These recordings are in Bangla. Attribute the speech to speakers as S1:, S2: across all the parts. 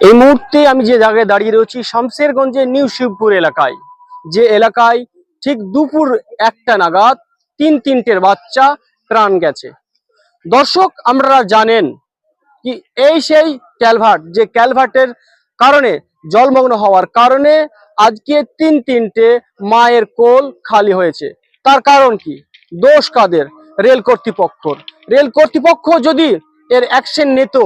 S1: এই মুহূর্তে আমি যে জায়গায় দাঁড়িয়ে রয়েছি শামশেরগঞ্জের নিউ শিবপুর এলাকায়। যে এলাকায় ঠিক দুপুর একটা নাগাদ তিন তিনটের বাচ্চা প্রাণ গেছে। দর্শক আমরা জানেন কি এই সেই ক্যালভার্ট, যে ক্যালভার্টের কারণে জলমগ্ন হওয়ার কারণে আজকে তিন তিনটে মায়ের কোল খালি হয়েছে। তার কারণ কি? দোষ কাদের? রেল কর্তৃপক্ষর। রেল কর্তৃপক্ষ যদি এর অ্যাকশন নিত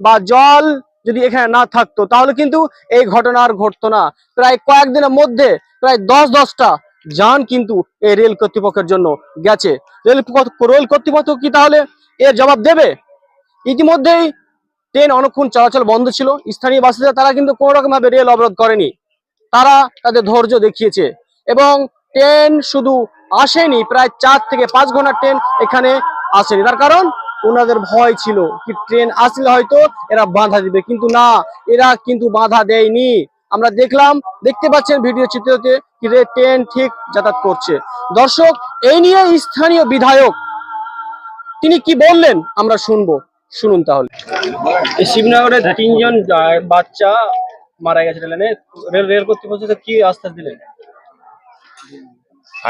S1: বা জল যদি এখানে না থাকতো, তাহলে কিন্তু এই ঘটনা আর ঘটতো না। প্রায় কয়েকদিনের মধ্যে, প্রায় দশ দশটা যান কিন্তু এই রেল কর্তৃপক্ষের জন্য গেছে। রেল রেল কর্তৃপক্ষ কি তাহলে এর জবাব দেবে? ইতিমধ্যেই ট্রেন অনেকক্ষণ চলাচল বন্ধ ছিল। স্থানীয় বাসিন্দা তারা কিন্তু কোনো রকম ভাবে রেল অবরোধ করেনি। তারা তাদের ধৈর্য দেখিয়েছে এবং ট্রেন শুধু আসেনি, প্রায় চার থেকে পাঁচ ঘণ্টা ট্রেন এখানে আসেনি। তার কারণ ওনাদের ভয় ছিল কি ট্রেন আসলে হয়তো এরা বাধা দিবে। কিন্তু না এরা কিন্তু বাধা দেয়নি। আমরা দেখলাম দেখতে পাচ্ছেন ভিডিও চিত্রতে কি রে ট্রেন ঠিক যাতায়াত করছে। দর্শক এই নিয়ে স্থানীয় বিধায়ক তিনি কি বললেন? আমরা শুনব। শুনুন তাহলে। এই শিবনগরে তিনজন বাচ্চা মারা গেছে রেলে রেল রেল কর্তৃপক্ষ কি আশ্বাস দিলেন?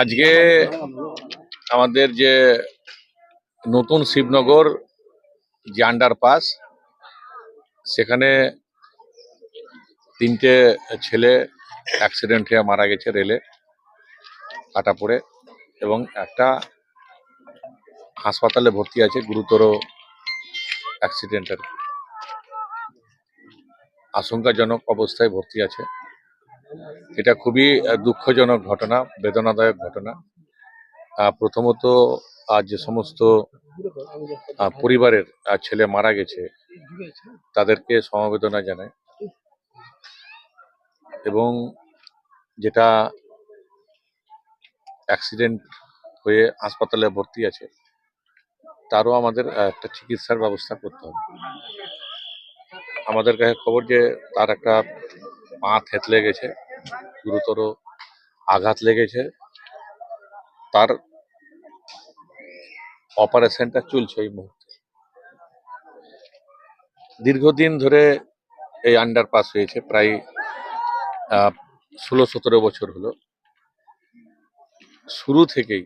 S2: আজকে আমাদের যে নতুন শিবনগর যে আন্ডারপাস সেখানে তিনটে ছেলে অ্যাক্সিডেন্ট হয়ে মারা গেছে রেলে কাটা পড়ে এবং একটা হাসপাতালে ভর্তি আছে গুরুতর অ্যাক্সিডেন্টের আশঙ্কাজনক অবস্থায় ভর্তি আছে। এটা খুবই দুঃখজনক ঘটনা, বেদনাদায়ক ঘটনা। প্রথমত আজ যে সমস্ত পরিবারের ছেলে মারা গেছে, তাদেরকে সমবেদনা জানায় এবং যেটা অ্যাক্সিডেন্ট হয়ে হাসপাতালে ভর্তি আছে, তারও আমাদের একটা চিকিৎসার ব্যবস্থা করতে হবে। আমাদের কাছে খবর যে, তার একটা পা থেতলে গেছে, গুরুতর আঘাত লেগেছে। তার অপারেশনটা চলছে এই মুহূর্তে। দীর্ঘদিন ধরে এই আন্ডারপাস হয়েছে, প্রায় ষোলো সতেরো বছর হলো। শুরু থেকেই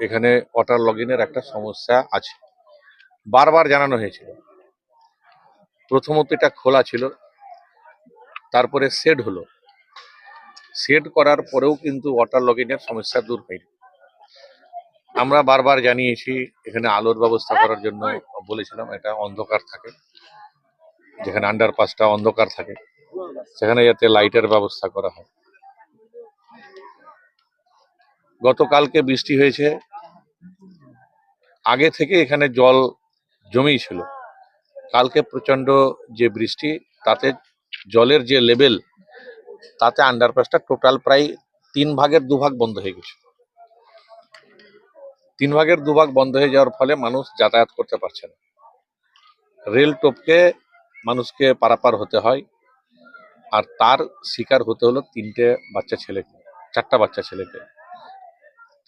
S2: এখানে ওয়াটার লগিনের একটা সমস্যা আছে। বারবার জানানো হয়েছিল। প্রথমত এটা খোলা ছিল, তারপরে শেড হলো। শেড করার পরেও কিন্তু ওয়াটার লগিনের সমস্যা দূর হয়নি। আমরা বারবার জানিয়েছি এখানে আলোর ব্যবস্থা করার জন্য বলেছিলাম এটা অন্ধকার থাকে। যেখানে আন্ডারপাসটা অন্ধকার থাকে সেখানে যাতে লাইটের ব্যবস্থা করা হয়। গতকালকে বৃষ্টি হয়েছে। আগে থেকে এখানে জল জমেই ছিল। কালকে প্রচণ্ড যে বৃষ্টি তাতে জলের যে লেভেল তাতে আন্ডারপাসটা টোটাল প্রায় তিন ভাগের দুভাগ বন্ধ হয়ে গেছে। তিন ভাগের দুভাগ বন্ধ হয়ে যাওয়ার ফলে মানুষ যাতায়াত করতে পারছে না। রেল টপকে মানুষকে পারাপার হতে হয়, আর তার শিকার হতে হলো তিনটে বাচ্চা ছেলেকে, চারটা বাচ্চা ছেলেকে।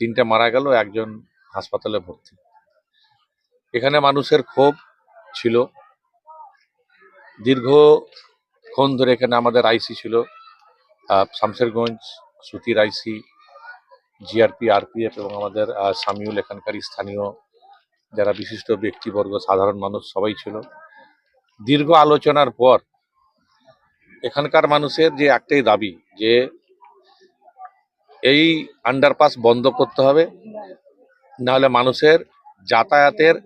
S2: তিনটে মারা গেল, একজন হাসপাতালে ভর্তি। এখানে মানুষের ক্ষোভ ছিল। দীর্ঘক্ষণ ধরে এখানে আমাদের আইসি ছিল শামশেরগঞ্জ সুতির আইসি জিআরপি আরপিএফ এবং আমাদের সামিউল এখানকার স্থানীয় যারা বিশিষ্ট ব্যক্তিবর্গ, সাধারণ মানুষ, সবাই ছিল। দীর্ঘ আলোচনার পর এখানকার মানুষের যে একটাই দাবি যে এই আন্ডারপাস বন্ধ করতে হবে, নাহলে মানুষের যাতায়াতের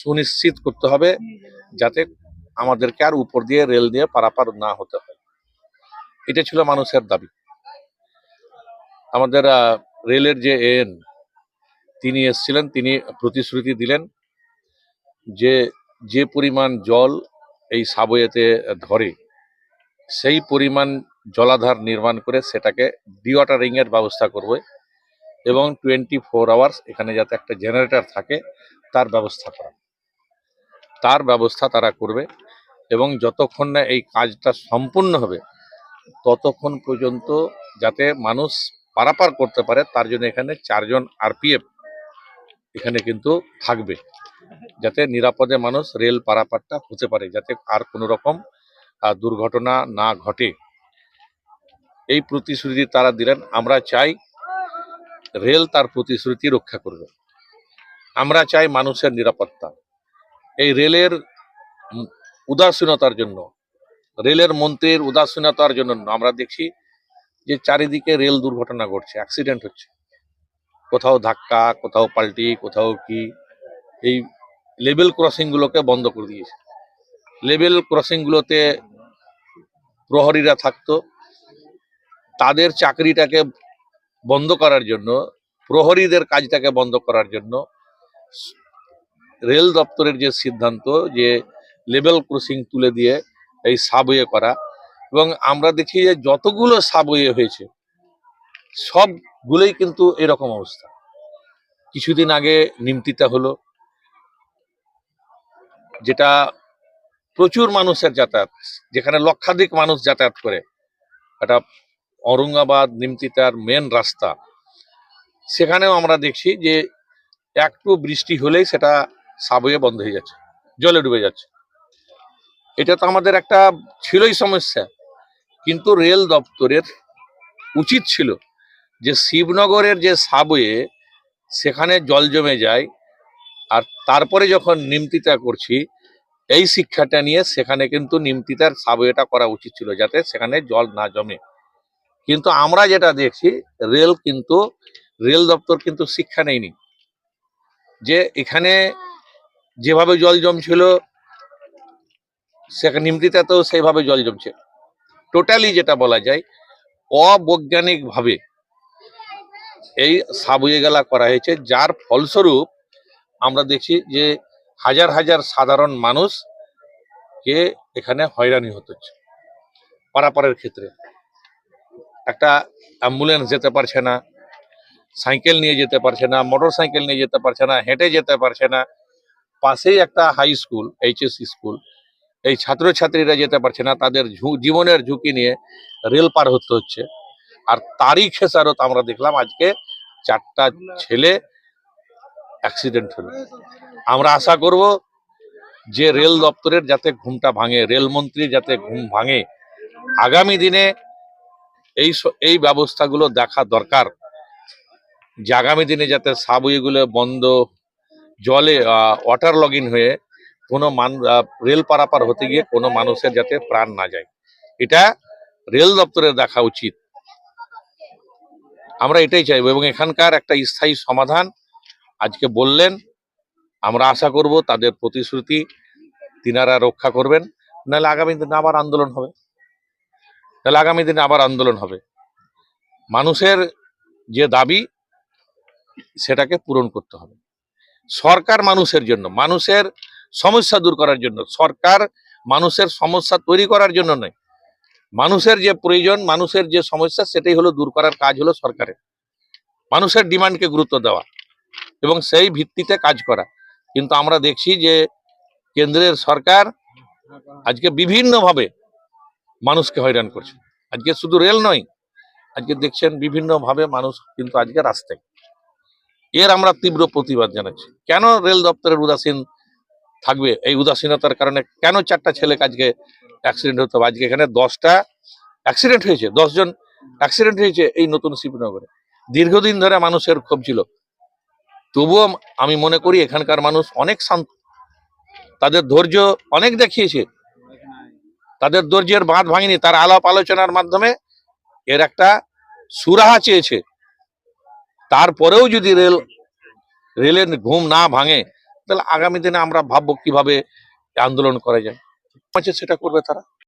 S2: সুনিশ্চিত করতে হবে যাতে আমাদেরকে আর উপর দিয়ে রেল দিয়ে পারাপার না হতে হয়। এটা ছিল মানুষের দাবি। আমাদের রেলের যে এন, তিনি এসছিলেন, তিনি প্রতিশ্রুতি দিলেন যে যে পরিমাণ জল এই সাবওয়েতে ধরে, সেই পরিমাণ জলাধার নির্মাণ করে সেটাকে ডিওয়াটারিং এর ব্যবস্থা করবে এবং টোয়েন্টি ফোর আওয়ার্স এখানে যাতে একটা জেনারেটর থাকে, তার ব্যবস্থা করা। তার ব্যবস্থা তারা করবে এবং যতক্ষণ না এই কাজটা সম্পূর্ণ হবে, ততক্ষণ পর্যন্ত যাতে মানুষ পারাপার করতে পারে, তার জন্য এখানে চারজন আরপিএফ এখানে কিন্তু থাকবে। যাতে নিরাপদে মানুষ রেল পারাপারটা হতে পারে, যাতে আর কোনো রকম দুর্ঘটনা না ঘটে। এই প্রতিশ্রুতি তারা দিলেন, আমরা চাই রেল তার প্রতিশ্রুতি রক্ষা করবে। আমরা চাই মানুষের নিরাপত্তা। এই রেলের উদাসীনতার জন্য, রেলের মন্ত্রীর উদাসীনতার জন্য, আমরা দেখছি যে চারিদিকে রেল দুর্ঘটনা ঘটছে অ্যাক্সিডেন্ট হচ্ছে। কোথাও ধাক্কা, কোথাও পাল্টি, কোথাও কি, এই লেভেল ক্রসিংগুলোকে বন্ধ করে দিয়েছে। লেভেল ক্রসিংগুলোতে প্রহরীরা থাকতো। তাদের চাকরিটাকে বন্ধ করার জন্য, প্রহরীদের কাজটাকে বন্ধ করার জন্য রেল দপ্তরের যে সিদ্ধান্ত যে লেভেল ক্রসিং তুলে দিয়ে এই সাবওয়ে করা এবং আমরা দেখি যে যতগুলো সাবওয়ে হয়েছে, সবগুলোই কিন্তু এরকম অবস্থা। কিছুদিন আগে নিমতিতা হলো, যেটা প্রচুর মানুষের যাতায়াত, যেখানে লক্ষাধিক মানুষ যাতায়াত করে। এটা ঔরঙ্গাবাদ নিমতিতার মেন রাস্তা। সেখানেও আমরা দেখছি যে একটু বৃষ্টি হলেই সেটা সাবওয়ে বন্ধ হয়ে যাচ্ছে, জলে ডুবে যাচ্ছে। এটা তো আমাদের একটা ছিলই সমস্যা। কিন্তু রেল দপ্তরের উচিত ছিল যে শিবনগরের যে সাবওয়ে, সেখানে জল জমে যায়। আর তারপরে যখন নিমতিতা করছি, এই শিক্ষাটা নিয়ে সেখানে কিন্তু নিমতিতার সাবওয়েটা করা উচিত ছিল যাতে সেখানে জল না জমে। কিন্তু আমরা যেটা দেখছি, রেল কিন্তু, রেল দপ্তর কিন্তু শিক্ষা নেয়নি। যে এখানে যেভাবে জল জমছিল সেখানে নিমতিতাতেও সেইভাবে জল জমছে। টোটালি যেটা বলা যায়, অবৈজ্ঞানিকভাবে এই সাবুয়ে গেলা করা হয়েছে, যার ফলস্বরূপ আমরা দেখছি যে হাজার হাজার সাধারণ মানুষ কে এখানে হয়রানি হতে হচ্ছে, পারাপারের ক্ষেত্রে। একটা অ্যাম্বুলেন্স যেতে পারছে না, সাইকেল নিয়ে যেতে পারছে না মোটর সাইকেল নিয়ে যেতে পারছে না, হেঁটে যেতে পারছে না। পাশেই একটা হাই স্কুল এইচএস স্কুল এই ছাত্রছাত্রীরা যেতে পারছে না, তাদের জীবনের ঝুঁকি নিয়ে রেল পার হতে হচ্ছে। আর তারই খেসারত আমরা দেখলাম আজকে চারটা ছেলে অ্যাক্সিডেন্ট হলো। আমরা আশা করব যে রেল দপ্তরের যাতে ঘুমটা ভাঙে, রেলমন্ত্রী যাতে ঘুম ভাঙে, আগামী দিনে এই এই ব্যবস্থাগুলো দেখা দরকার। যে আগামী দিনে যাতে সাবওয়েগুলো বন্ধ, জলে ওয়াটার লগইন হয়ে কোনো মান রেল পারাপার হতে গিয়ে কোনো মানুষের যাতে প্রাণ না যায়। এটা রেল দপ্তরের দেখা উচিত। আমরা এটাই চাইব এবং এখানকার একটা স্থায়ী সমাধান আজকে বললেন। আমরা আশা করব তাদের প্রতিশ্রুতি তিনারা রক্ষা করবেন। নাহলে আগামী দিনে আবার আন্দোলন হবে। তাহলে আগামী দিনে আবার আন্দোলন হবে। মানুষের যে দাবি, সেটাকে পূরণ করতে হবে। সরকার মানুষের জন্য, মানুষের সমস্যা দূর করার জন্য। সরকার মানুষের সমস্যা তৈরি করার জন্য নয়। মানুষের যে প্রয়োজন, মানুষের যে সমস্যা, সেটাই হলো দূর করার কাজ হলো সরকারের। মানুষের ডিমান্ডকে গুরুত্ব দেওয়া এবং সেই ভিত্তিতে কাজ করা। কিন্তু আমরা দেখছি যে কেন্দ্রের সরকার আজকে বিভিন্নভাবে মানুষকে হয়রান করছে। আজকে শুধু রেল নয়, আজকে দেখছেন বিভিন্নভাবে মানুষ কিন্তু আজকে রাস্তায়। এর আমরা তীব্র প্রতিবাদ জানাচ্ছি। কেন রেল দপ্তরের উদাসীন থাকবে এই উদাসীনতার কারণে কেন চারটা ছেলে আজকে অ্যাক্সিডেন্ট হতো? আজকে এখানে দশটা অ্যাক্সিডেন্ট হয়েছে, দশজন অ্যাক্সিডেন্ট হয়েছে এই নতুন শিবনগরে দীর্ঘদিন ধরে মানুষের ক্ষোভ ছিল। তবুও আমি মনে করি এখানকার মানুষ অনেক শান্ত। তাদের ধৈর্য অনেক দেখিয়েছে। তাদের ধৈর্যের বাঁধ ভাঙেনি। তার আলাপ আলোচনার মাধ্যমে এর একটা সুরাহা চেয়েছে। তারপরেও যদি রেল, রেলের ঘুম না ভাঙে তাহলে আগামী দিনে আমরা ভাববো কীভাবে আন্দোলন করা যায়। সেটা করবে তারা।